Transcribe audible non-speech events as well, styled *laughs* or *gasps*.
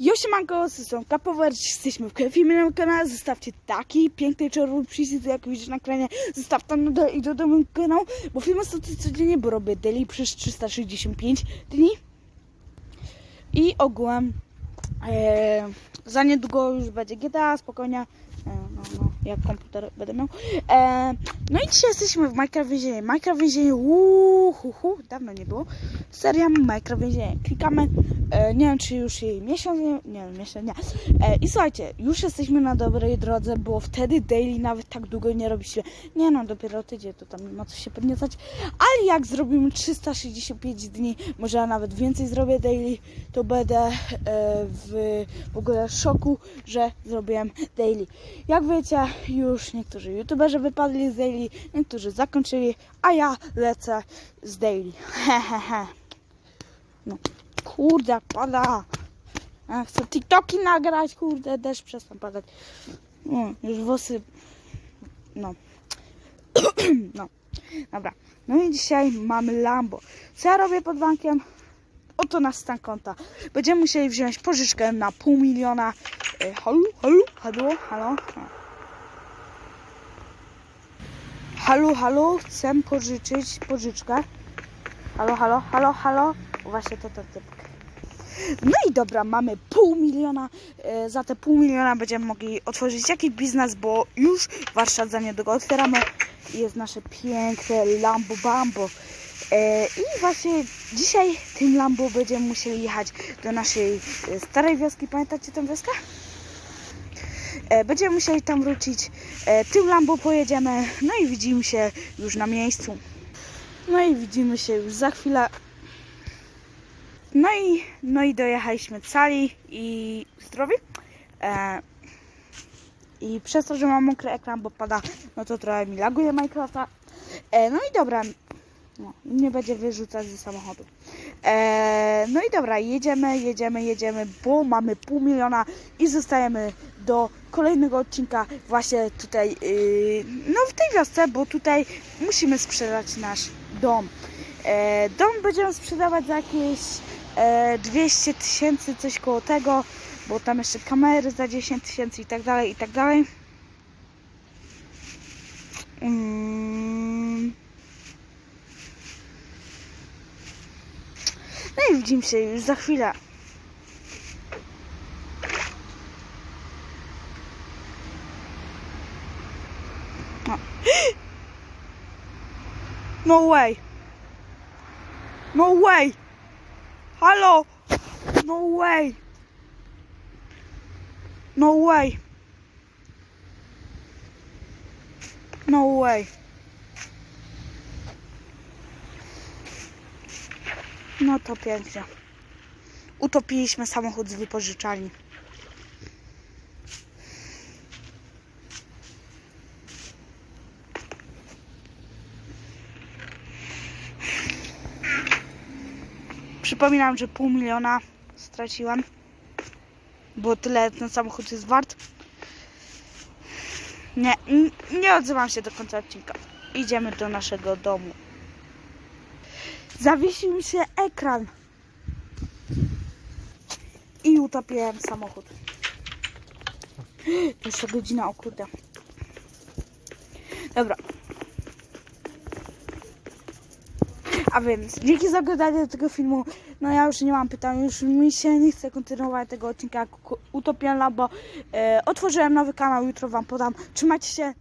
Josiemanko, są Kapower, jesteśmy w filmie kanale, zostawcie taki piękny czerwony przycisk, jak widzisz na ekranie, zostaw tam dole i do domu kanał, bo filmy są to codziennie, bo robię daily przez 365 dni i ogółem e, za niedługo już będzie GTA, spokojnie, e, no, no, jak komputer będę miał. E, no i dzisiaj jesteśmy w Minecraft Więzienie. Minecraft Więzienie, uuu, hu, hu, dawno nie było. Seria Minecraft Więzienie. Klikamy, nie wiem czy już jej miesiąc, nie, nie wiem, miesiąc, nie. E, I słuchajcie, już jesteśmy na dobrej drodze, bo wtedy daily nawet tak długo nie robiliśmy. Nie no, dopiero tydzień, to tam nie ma co się podniecać. Ale jak zrobimy 365 dni, może ja nawet więcej zrobię daily, to będę e, w, w ogóle szoku, że zrobiłem daily. Jak wiecie, już niektórzy youtuberzy wypadli z daily, niektórzy zakończyli, a ja lecę z daily. *laughs* Hehehe. No, kurde, jak pada. Ja chcę TikToki nagrać, kurde, deszcz przestań padać. No, już włosy, no. *clears throat* no, dobra. No i dzisiaj mamy Lambo. Co ja robię pod bankiem? Oto nasz stan konta. Będziemy musieli wziąć pożyczkę na pół miliona. E, halo, halo, halo, halo. Halo, halo, chcę pożyczyć pożyczkę. Halo, halo, halo, halo. Właśnie to ten typ. No i dobra, mamy pół miliona. E, za te pół miliona będziemy mogli otworzyć jakiś biznes, bo już warsztat za niedługo otwieramy. Jest nasze piękne Lambo Bambo. E, I właśnie dzisiaj tym Lambo będziemy musieli jechać do naszej e, starej wioski. Pamiętacie tę wioskę? Będziemy musieli tam wrócić. Tym Lambo pojedziemy. No i widzimy się już na miejscu. No i widzimy się już za chwilę. No i, no i dojechaliśmy cali i zdrowi. E, I przez to, że mam mokry ekran, bo pada, no to trochę mi laguje Minecrafta. E, no i dobra, no, nie będzie wyrzucać ze samochodu. E, no i dobra, jedziemy, jedziemy, jedziemy, bo mamy pół miliona i zostajemy do kolejnego odcinka właśnie tutaj, yy, no w tej wiosce, bo tutaj musimy sprzedać nasz dom. E, dom będziemy sprzedawać za jakieś 200 tysięcy, coś koło tego, bo tam jeszcze kamery za 10 tysięcy i tak dalej, i tak dalej. Mm. No i widzimy się już za chwilę. No. *gasps* No way. No way. Halo. No way. No way. No way. No to pięknie. Utopiliśmy samochód z wypożyczalni. Przypominam, że pół miliona straciłam, bo tyle ten samochód jest wart. Nie, nie odzywam się do końca odcinka. Idziemy do naszego domu. Zawiesił mi się ekran. I utopiłem samochód. Jeszcze godzina, o kurde. Dobra. A więc dzięki za oglądanie tego filmu. No ja już nie mam pytań, już mi się nie chce kontynuować tego odcinka jak ku- Utopian Labo. E, otworzyłem nowy kanał, jutro wam podam. Trzymajcie się.